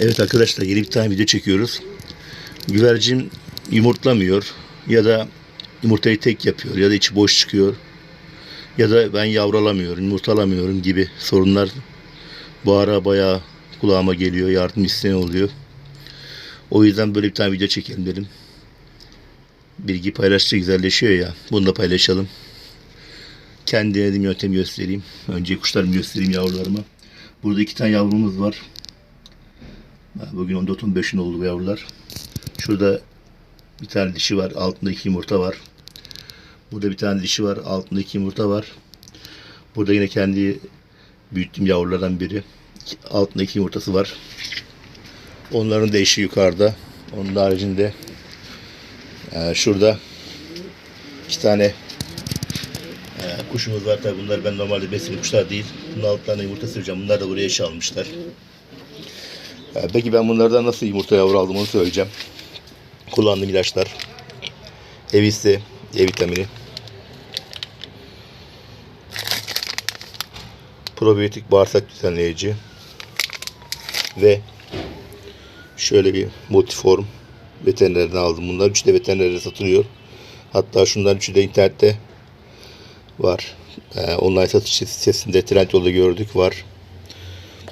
Evet arkadaşlar yeni bir tane video çekiyoruz. Güvercin yumurtlamıyor ya da yumurtayı tek yapıyor ya da içi boş çıkıyor ya da ben yavrulamıyorum, yumurtalamıyorum gibi sorunlar bu ara bayağı kulağıma geliyor, yardım isteyen oluyor. O yüzden böyle bir tane video çekelim dedim. Bilgi paylaştıkça güzelleşiyor ya, bunu da paylaşalım. Kendi denediğim yöntemi göstereyim. Önce kuşlarımı göstereyim yavrularıma. Burada iki tane yavrumuz var. Bugün 14-15'in oldu bu yavrular. Şurada bir tane dişi var. Altında iki yumurta var. Burada bir tane dişi var. Altında iki yumurta var. Burada yine kendi büyüttüğüm yavrulardan biri. Altında iki yumurtası var. Onların da eşi yukarıda. Onun haricinde e, şurada iki tane e, kuşumuz var. Tabii bunlar ben normalde besledim kuşlar değil. Bunun altlarına yumurta süreceğim. Bunlar da buraya eşi almışlar. Ee, Peki ben bunlardan nasıl yumurta yavru aldım onu söyleyeceğim. Kullandığım ilaçlar. Evisi, E vitamini. Probiyotik bağırsak düzenleyici. Ve şöyle bir multiform veterinerden aldım. Bunlar üçü de veterinerde satılıyor. Hatta şundan üçü de internette var. Ee, online satış sitesinde Trendyol'da gördük var.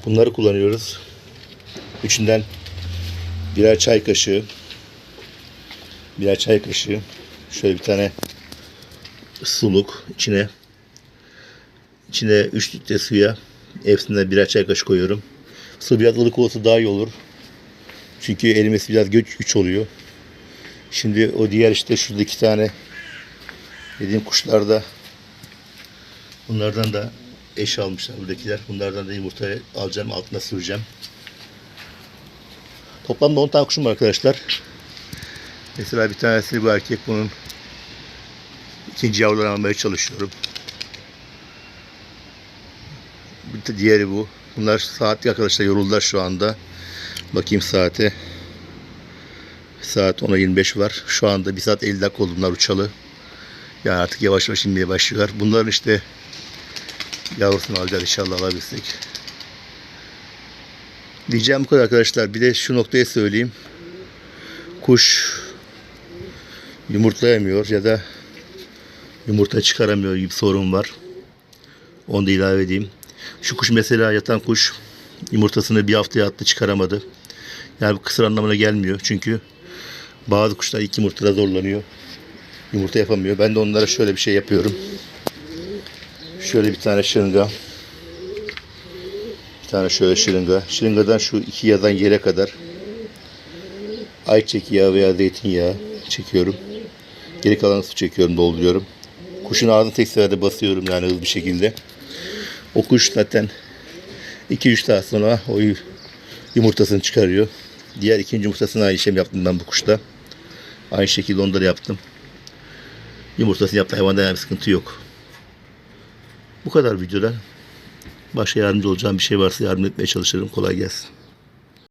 Bunları kullanıyoruz. Üçünden birer çay kaşığı birer çay kaşığı şöyle bir tane suluk içine içine 3 litre suya hepsine birer çay kaşığı koyuyorum. Su biraz ılık olsa daha iyi olur. Çünkü erimesi biraz güç, güç oluyor. Şimdi o diğer işte şurada iki tane dediğim kuşlarda bunlardan da eş almışlar buradakiler. Bunlardan da yumurta alacağım altına süreceğim. Toplamda 10 tane kuşum var arkadaşlar. Mesela bir tanesi bu erkek bunun ikinci yavrularını almaya çalışıyorum. Bir de diğeri bu. Bunlar saatlik arkadaşlar yoruldular şu anda. Bakayım saate. Saat 10'a 25 var. Şu anda 1 saat 50 dakika oldu bunlar uçalı. Yani artık yavaş yavaş inmeye başlıyorlar. Bunların işte yavrusunu alacağız inşallah alabilsek. Diyeceğim bu kadar arkadaşlar. Bir de şu noktayı söyleyeyim. Kuş yumurtlayamıyor ya da yumurta çıkaramıyor gibi sorun var. Onu da ilave edeyim. Şu kuş mesela yatan kuş yumurtasını bir hafta yattı çıkaramadı. Yani bu kısır anlamına gelmiyor. Çünkü bazı kuşlar ilk yumurtada zorlanıyor. Yumurta yapamıyor. Ben de onlara şöyle bir şey yapıyorum. Şöyle bir tane şırınga. Bir tane şöyle şırınga. Şırıngadan şu iki yadan yere kadar ayçiçek yağı veya zeytinyağı çekiyorum. Geri kalan su çekiyorum, dolduruyorum. Kuşun ağzını tek seferde basıyorum yani hızlı bir şekilde. O kuş zaten 2-3 saat sonra o yu- yumurtasını çıkarıyor. Diğer ikinci yumurtasını aynı işlem yaptım ben bu kuşta. Aynı şekilde onda da yaptım. Yumurtasını yaptı hayvanda yani sıkıntı yok. Bu kadar videodan. Başka yardımcı olacağım bir şey varsa yardım etmeye çalışırım. Kolay gelsin.